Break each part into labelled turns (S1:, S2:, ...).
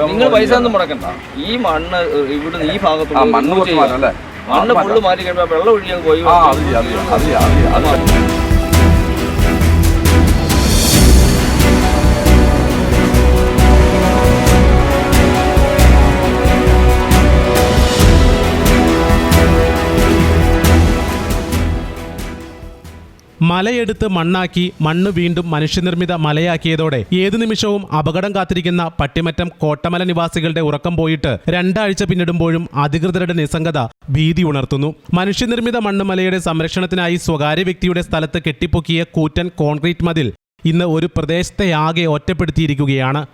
S1: നിങ്ങൾ പൈസ ഒന്നും മുടക്കണ്ട. ഈ മണ്ണ് ഇവിടെ ഈ ഭാഗത്ത്
S2: മണ്ണ്
S1: മണ്ണ് ഫുള്ള് മാറ്റി കഴിയുമ്പോൾ വെള്ളം ഒഴിയാൻ പോയി
S3: മലയെടുത്ത് മണ്ണാക്കി മണ്ണ് വീണ്ടും മനുഷ്യനിർമ്മിത മലയാക്കിയതോടെ ഏതു നിമിഷവും അപകടം കാത്തിരിക്കുന്ന പട്ടിമറ്റം കോട്ടമല നിവാസികളുടെ ഉറക്കം പോയിട്ട് രണ്ടാഴ്ച പിന്നിടുമ്പോഴും അധികൃതരുടെ നിസ്സംഗത ഭീതി ഉണർത്തുന്നു. മനുഷ്യനിർമ്മിത മണ്ണ് മലയുടെ സംരക്ഷണത്തിനായി സ്വകാര്യ വ്യക്തിയുടെ സ്ഥലത്ത് കെട്ടിപ്പൊക്കിയ കൂറ്റൻ കോൺക്രീറ്റ് മതിൽ ഇന്ന് ഒരു പ്രദേശത്തെയാകെ ഒറ്റപ്പെടുത്തിയിരിക്കുകയാണ്.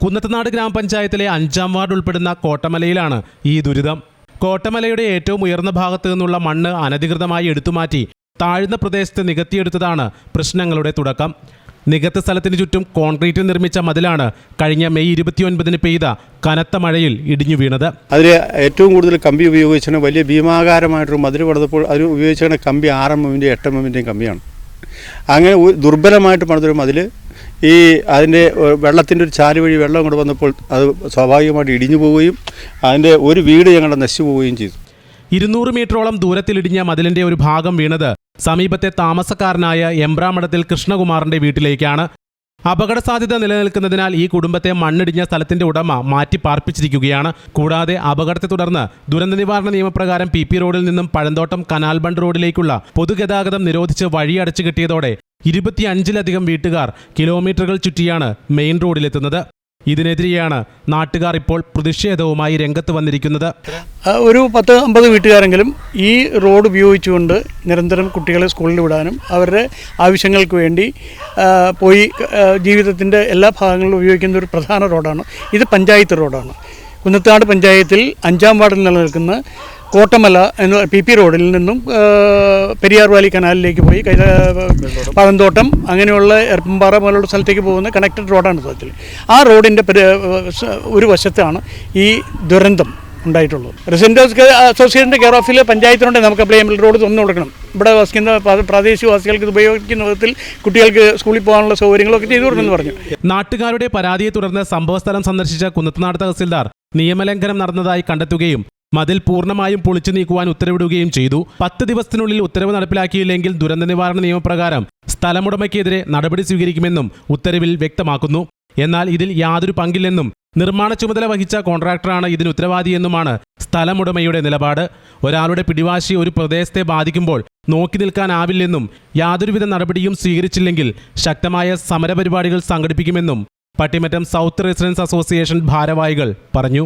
S3: കുന്നത്തനാട് ഗ്രാമപഞ്ചായത്തിലെ അഞ്ചാം വാർഡ് ഉൾപ്പെടുന്ന കോട്ടമലയിലാണ് ഈ ദുരിതം. കോട്ടമലയുടെ ഏറ്റവും ഉയർന്ന ഭാഗത്തു നിന്നുള്ള മണ്ണ് അനധികൃതമായി എടുത്തുമാറ്റി താഴ്ന്ന പ്രദേശത്ത് നികത്തിയെടുത്തതാണ് പ്രശ്നങ്ങളുടെ തുടക്കം. നികത്ത സ്ഥലത്തിന് ചുറ്റും കോൺക്രീറ്റ് നിർമ്മിച്ച മതിലാണ് കഴിഞ്ഞ മെയ് ഇരുപത്തിയൊൻപതിന് പെയ്ത കനത്ത മഴയിൽ ഇടിഞ്ഞു വീണത്.
S4: അതിൽ ഏറ്റവും കൂടുതൽ കമ്പി ഉപയോഗിച്ചാണ് വലിയ ഭീമാകാരമായിട്ടൊരു മതിൽ പണിതപ്പോൾ അതിൽ ഉപയോഗിച്ചാണ് കമ്പി ആറ് എം എമ്മിന്റെയും എട്ട് എം എമ്മിന്റെയും കമ്പിയാണ്. അങ്ങനെ ദുർബലമായിട്ട് പണിതൊരു മതിൽ ഈ അതിന്റെ വെള്ളത്തിന്റെ ഒരു ചാൽ വഴി വെള്ളം കൊണ്ട് വന്നപ്പോൾ അത് സ്വാഭാവികമായിട്ട് ഇടിഞ്ഞു പോവുകയും അതിന്റെ ഒരു വീട് ഞങ്ങളുടെ നശിച്ചു പോവുകയും ചെയ്തു.
S3: ഇരുന്നൂറ് മീറ്ററോളം ദൂരത്തിലിടിഞ്ഞ മതിലിന്റെ ഒരു ഭാഗം വീണത് സമീപത്തെ താമസക്കാരനായ എംബ്രാമഠത്തിൽ കൃഷ്ണകുമാറിന്റെ വീട്ടിലേക്കാണ് അപകട സാധ്യത നിലനിൽക്കുന്നതിനാൽ ഈ കുടുംബത്തെ മണ്ണിടിഞ്ഞ സ്ഥലത്തിന്റെ ഉടമ മാറ്റി പാർപ്പിച്ചിരിക്കുകയാണ്. കൂടാതെ അപകടത്തെ തുടർന്ന് ദുരന്ത നിവാരണ നിയമപ്രകാരം പി പി റോഡിൽ നിന്നും പഴന്തോട്ടം കനാൽ ബണ്ട് റോഡിലേക്കുള്ള പൊതുഗതാഗതം നിരോധിച്ച് വഴി അടച്ചു കെട്ടിയതോടെ ഇരുപത്തിയഞ്ചിലധികം വീട്ടുകാർ കിലോമീറ്ററുകൾ ചുറ്റിയാണ് മെയിൻ റോഡിലെത്തുന്നത്. ഇതിനെതിരെയാണ് നാട്ടുകാർ ഇപ്പോൾ പ്രതിഷേധവുമായി രംഗത്ത് വന്നിരിക്കുന്നത്.
S5: ഒരു പത്ത് അമ്പത് വീട്ടുകാരെങ്കിലും ഈ റോഡ് ഉപയോഗിച്ചുകൊണ്ട് നിരന്തരം കുട്ടികളെ സ്കൂളിൽ വിടാനും അവരുടെ ആവശ്യങ്ങൾക്ക് വേണ്ടി പോയി ജീവിതത്തിന്റെ എല്ലാ ഭാഗങ്ങളിലും ഉപയോഗിക്കുന്ന ഒരു പ്രധാന റോഡാണ്. ഇത് പഞ്ചായത്ത് റോഡാണ്. കുന്നത്താട് പഞ്ചായത്തിൽ അഞ്ചാം വാർഡിൽ നിലനിൽക്കുന്ന കോട്ടമല എന്ന പി പി റോഡിൽ നിന്നും പെരിയാർ വാലി കനാലിലേക്ക് പോയി പഴന്തോട്ടം അങ്ങനെയുള്ള എർപ്പമ്പാറ പോലുള്ള സ്ഥലത്തേക്ക് പോകുന്ന കണക്റ്റഡ് റോഡാണ് സത്യത്തിൽ. ആ റോഡിന്റെ ഒരു വശത്താണ് ഈ ദുരന്തം ഉണ്ടായിട്ടുള്ളത്. റെസിഡൻസ് അസോസിയേഷന്റെ കെയർ ഓഫിൽ പഞ്ചായത്തിനുണ്ടെങ്കിൽ നമുക്ക് അപ്ലൈ ചെയ്യാൻ റോഡ് തുറന്നു കൊടുക്കണം. ഇവിടെ വസിക്കുന്ന പ്രാ- പ്രാദേശികവാസികൾക്ക് ഇത് ഉപയോഗിക്കുന്ന വിധത്തിൽ കുട്ടികൾക്ക് സ്കൂളിൽ പോകാനുള്ള സൗകര്യങ്ങളൊക്കെ ചെയ്തു എന്ന് പറഞ്ഞു.
S3: നാട്ടുകാരുടെ പരാതിയെ തുടർന്ന് സംഭവസ്ഥലം സന്ദർശിച്ച കുന്നത്തനാട് തഹസിൽദാർ നിയമലംഘനം നടന്നതായി കണ്ടെത്തുകയും മതിൽ പൂർണമായും പൊളിച്ചു നീക്കുവാൻ ഉത്തരവിടുകയും ചെയ്തു. പത്ത് ദിവസത്തിനുള്ളിൽ ഉത്തരവ് നടപ്പിലാക്കിയില്ലെങ്കിൽ ദുരന്ത നിവാരണ നിയമപ്രകാരം സ്ഥലമുടമയ്ക്കെതിരെ നടപടി സ്വീകരിക്കുമെന്നും ഉത്തരവിൽ വ്യക്തമാക്കുന്നു. എന്നാൽ ഇതിൽ യാതൊരു പങ്കില്ലെന്നും നിർമ്മാണ ചുമതല വഹിച്ച കോൺട്രാക്ടറാണ് ഇതിന് ഉത്തരവാദിയെന്നുമാണ് സ്ഥലമുടമയുടെ നിലപാട്. ഒരാളുടെ പിടിവാശി ഒരു പ്രദേശത്തെ ബാധിക്കുമ്പോൾ നോക്കി നിൽക്കാനാവില്ലെന്നും യാതൊരുവിധ നടപടിയും സ്വീകരിച്ചില്ലെങ്കിൽ ശക്തമായ സമരപരിപാടികൾ സംഘടിപ്പിക്കുമെന്നും പട്ടിമറ്റം സൗത്ത് റെസിഡൻസ് അസോസിയേഷൻ ഭാരവാഹികൾ പറഞ്ഞു.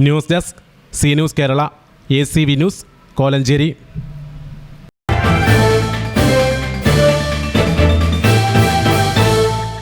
S3: News desk C news Kerala A C V news Kolenchery.